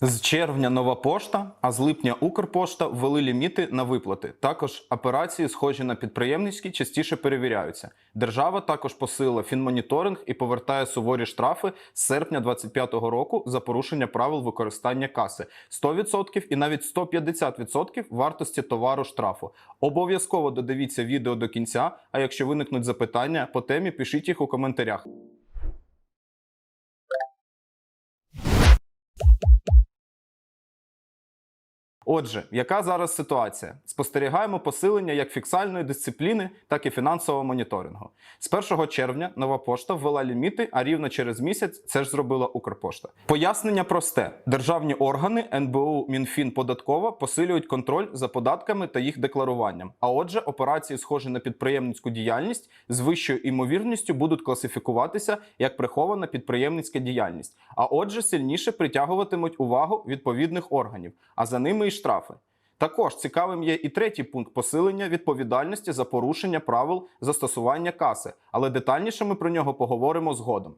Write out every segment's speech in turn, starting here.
З червня нова пошта, а з липня Укрпошта ввели ліміти на виплати. Також операції, схожі на підприємницькі, частіше перевіряються. Держава також посилила фінмоніторинг і повертає суворі штрафи з серпня 2025 року за порушення правил використання каси 100% і навіть 150% вартості товару штрафу. Обов'язково додивіться відео до кінця. А якщо виникнуть запитання по темі, пишіть їх у коментарях. Отже, яка зараз ситуація? Спостерігаємо посилення як фіксальної дисципліни, так і фінансового моніторингу. З 1 червня нова пошта ввела ліміти, а рівно через місяць це ж зробила Укрпошта. Пояснення просте: державні органи НБУ, Мінфін, Податкова посилюють контроль за податками та їх декларуванням. А отже, операції, схожі на підприємницьку діяльність, з вищою імовірністю будуть класифікуватися як прихована підприємницька діяльність. А отже, сильніше притягуватимуть увагу відповідних органів, а за ними і штрафи. Також цікавим є і третій пункт посилення відповідальності за порушення правил застосування каси, але детальніше ми про нього поговоримо згодом.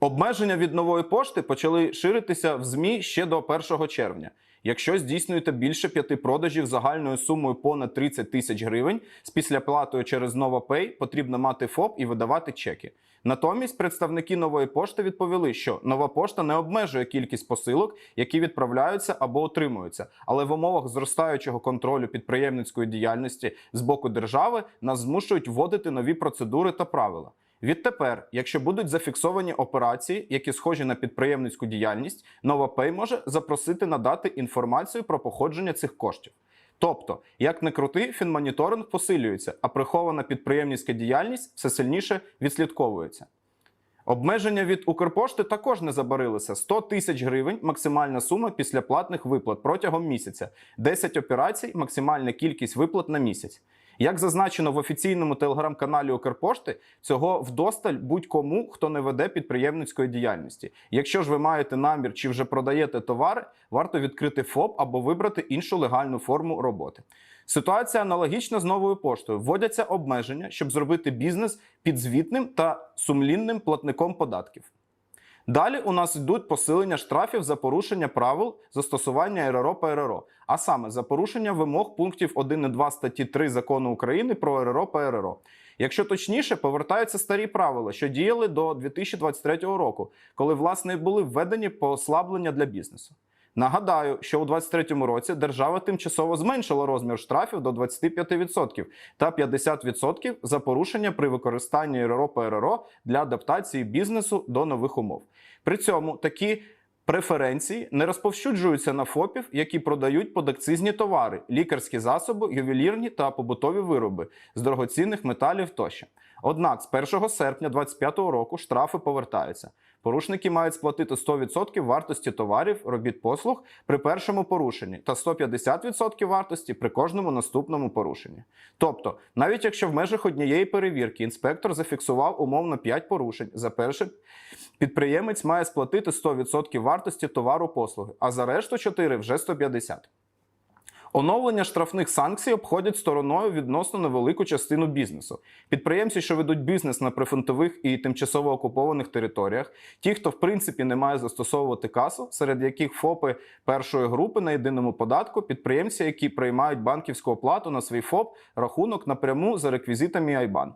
Обмеження від нової пошти почали ширитися в ЗМІ ще до 1 червня. Якщо здійснюєте більше п'яти продажів загальною сумою понад 30 тисяч гривень, з післяплатою через NovaPay потрібно мати ФОП і видавати чеки. Натомість представники нової пошти відповіли, що нова пошта не обмежує кількість посилок, які відправляються або отримуються, але в умовах зростаючого контролю підприємницької діяльності з боку держави нас змушують вводити нові процедури та правила. Відтепер, якщо будуть зафіксовані операції, які схожі на підприємницьку діяльність, NovaPay може запросити надати інформацію про походження цих коштів. Тобто, як не крути, фінмоніторинг посилюється, а прихована підприємницька діяльність все сильніше відслідковується. Обмеження від Укрпошти також не забарилися. 100 тисяч гривень максимальна сума після платних виплат протягом місяця. 10 операцій максимальна кількість виплат на місяць. Як зазначено в офіційному телеграм-каналі Укрпошти, цього вдосталь будь-кому, хто не веде підприємницької діяльності. Якщо ж ви маєте намір чи вже продаєте товари, варто відкрити ФОП або вибрати іншу легальну форму роботи. Ситуація аналогічна з новою поштою. Вводяться обмеження, щоб зробити бізнес підзвітним та сумлінним платником податків. Далі у нас йдуть посилення штрафів за порушення правил застосування РРО ПРРО, а саме за порушення вимог пунктів 1 і 2 статті 3 закону України про РРО ПРРО. Якщо точніше, повертаються старі правила, що діяли до 2023 року, коли власне були введені послаблення для бізнесу. Нагадаю, що у 2023 році держава тимчасово зменшила розмір штрафів до 25% та 50% за порушення при використанні РРО ПРРО для адаптації бізнесу до нових умов. При цьому такі преференції не розповсюджуються на ФОПів, які продають подакцизні товари, лікарські засоби, ювелірні та побутові вироби з дорогоцінних металів тощо. Однак з 1 серпня 2025 року штрафи повертаються. Порушники мають сплатити 100% вартості товарів, робіт послуг при першому порушенні та 150% вартості при кожному наступному порушенні. Тобто, навіть якщо в межах однієї перевірки інспектор зафіксував умовно 5 порушень, за перше підприємець має сплатити 100% вартості товару послуги, а за решту 4 вже 150%. Оновлення штрафних санкцій обходять стороною відносно невелику частину бізнесу. Підприємці, що ведуть бізнес на прифронтових і тимчасово окупованих територіях, ті, хто в принципі не має застосовувати касу, серед яких ФОПи першої групи на єдиному податку, підприємці, які приймають банківську оплату на свій ФОП, рахунок напряму за реквізитами IBAN.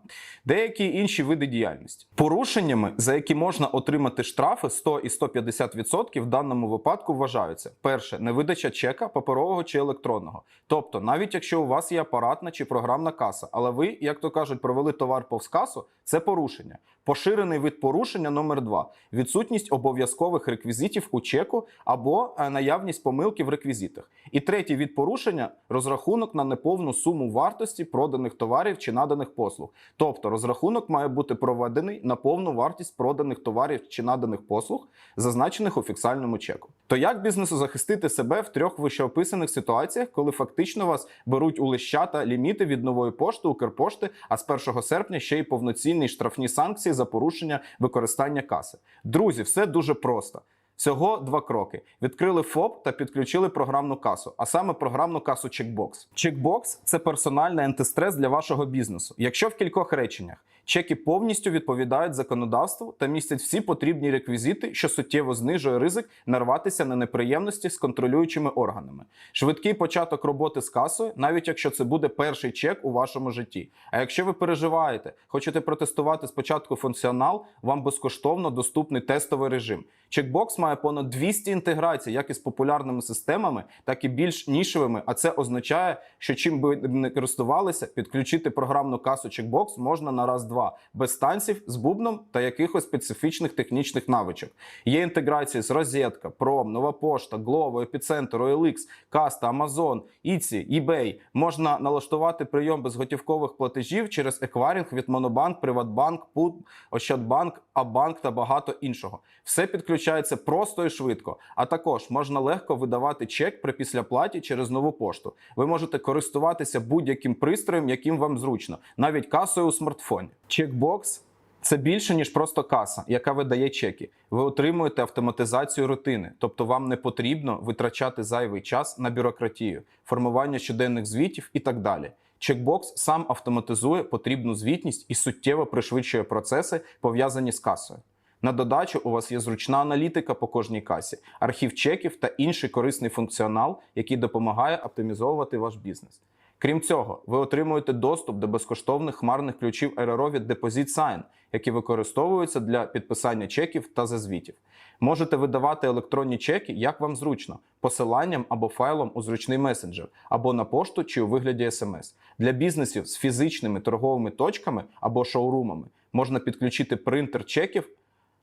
деякі інші види діяльності. Порушеннями, за які можна отримати штрафи 100 і 150% в даному випадку вважаються: перше невидача чека паперового чи електронного. Тобто, навіть якщо у вас є апаратна чи програмна каса, але ви, як то кажуть, провели товар повз касу, це порушення. Поширений вид порушення номер 2 відсутність обов'язкових реквізитів у чеку або е, наявність помилки в реквізитах. І третій від порушення розрахунок на неповну суму вартості проданих товарів чи наданих послуг. Тобто розрахунок має бути проведений на повну вартість проданих товарів чи наданих послуг, зазначених у фіксальному чеку. То як бізнесу захистити себе в трьох вищеописаних ситуаціях, коли фактично вас беруть у лищата ліміти від нової пошти, Укрпошти, а з 1 серпня ще й повноцінні штрафні санкції за порушення використання каси. Друзі, все дуже просто. Всього два кроки: відкрили ФОП та підключили програмну касу, а саме програмну касу Checkbox. Checkbox – це персональний антистрес для вашого бізнесу. Якщо в кількох реченнях чеки повністю відповідають законодавству та містять всі потрібні реквізити, що суттєво знижує ризик нарватися на неприємності з контролюючими органами. Швидкий початок роботи з касою, навіть якщо це буде перший чек у вашому житті. А якщо ви переживаєте, хочете протестувати спочатку функціонал, вам безкоштовно доступний тестовий режим. Checkbox має понад 200 інтеграцій, як із популярними системами, так і більш нішевими. А це означає, що чим би не користувалися, підключити програмну касу Checkbox можна на раз-два без танців з бубном та якихось специфічних технічних навичок. Є інтеграції з Розетка, Prom, Нова Пошта, Glovo, Епіцентр, OLX, Каста, Amazon, Etsy, eBay. Можна налаштувати прийом безготівкових платежів через еквайринг від Монобанк, Приватбанк, ПУД, Ощадбанк, Абанк та багато іншого. Все підключається просто і швидко. А також можна легко видавати чек при післяплаті через нову пошту. Ви можете користуватися будь-яким пристроєм, яким вам зручно, навіть касою у смартфоні. Чекбокс це більше ніж просто каса, яка видає чеки. Ви отримуєте автоматизацію рутини, тобто вам не потрібно витрачати зайвий час на бюрократію, формування щоденних звітів і так далі. Чекбокс сам автоматизує потрібну звітність і суттєво пришвидшує процеси, пов'язані з касою. На додачу у вас є зручна аналітика по кожній касі, архів чеків та інший корисний функціонал, який допомагає оптимізовувати ваш бізнес. Крім цього, ви отримуєте доступ до безкоштовних хмарних ключів РРО від Deposit Sign, які використовуються для підписання чеків та зазвітів. Можете видавати електронні чеки, як вам зручно, посиланням або файлом у зручний месенджер, або на пошту чи у вигляді смс. Для бізнесів з фізичними торговими точками або шоурумами можна підключити принтер чеків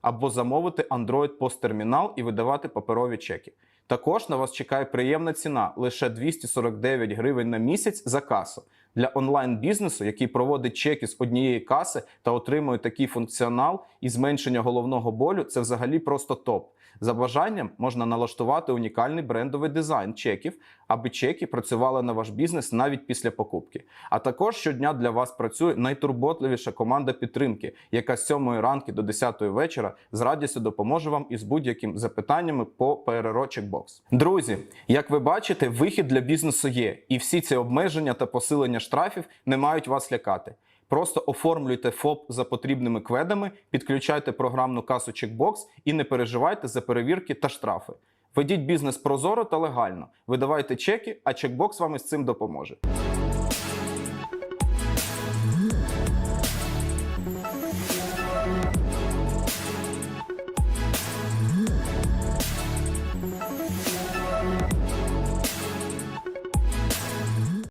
або замовити Android POS-термінал і видавати паперові чеки. Також на вас чекає приємна ціна лише 249 гривень на місяць за касу. Для онлайн-бізнесу, який проводить чеки з однієї каси та отримує такий функціонал і зменшення головного болю, це взагалі просто топ. За бажанням можна налаштувати унікальний брендовий дизайн чеків, аби чеки працювали на ваш бізнес навіть після покупки. А також щодня для вас працює найтурботливіша команда підтримки, яка з 7 ранку до 10 вечора з радістю допоможе вам із будь-яким запитаннями по ПРРО Чекбокс. Друзі, як ви бачите, вихід для бізнесу є, і всі ці обмеження та посилення штрафів не мають вас лякати. Просто оформлюйте ФОП за потрібними кведами, підключайте програмну касу Checkbox і не переживайте за перевірки та штрафи. Ведіть бізнес прозоро та легально. Видавайте чеки, а Checkbox вам із цим допоможе.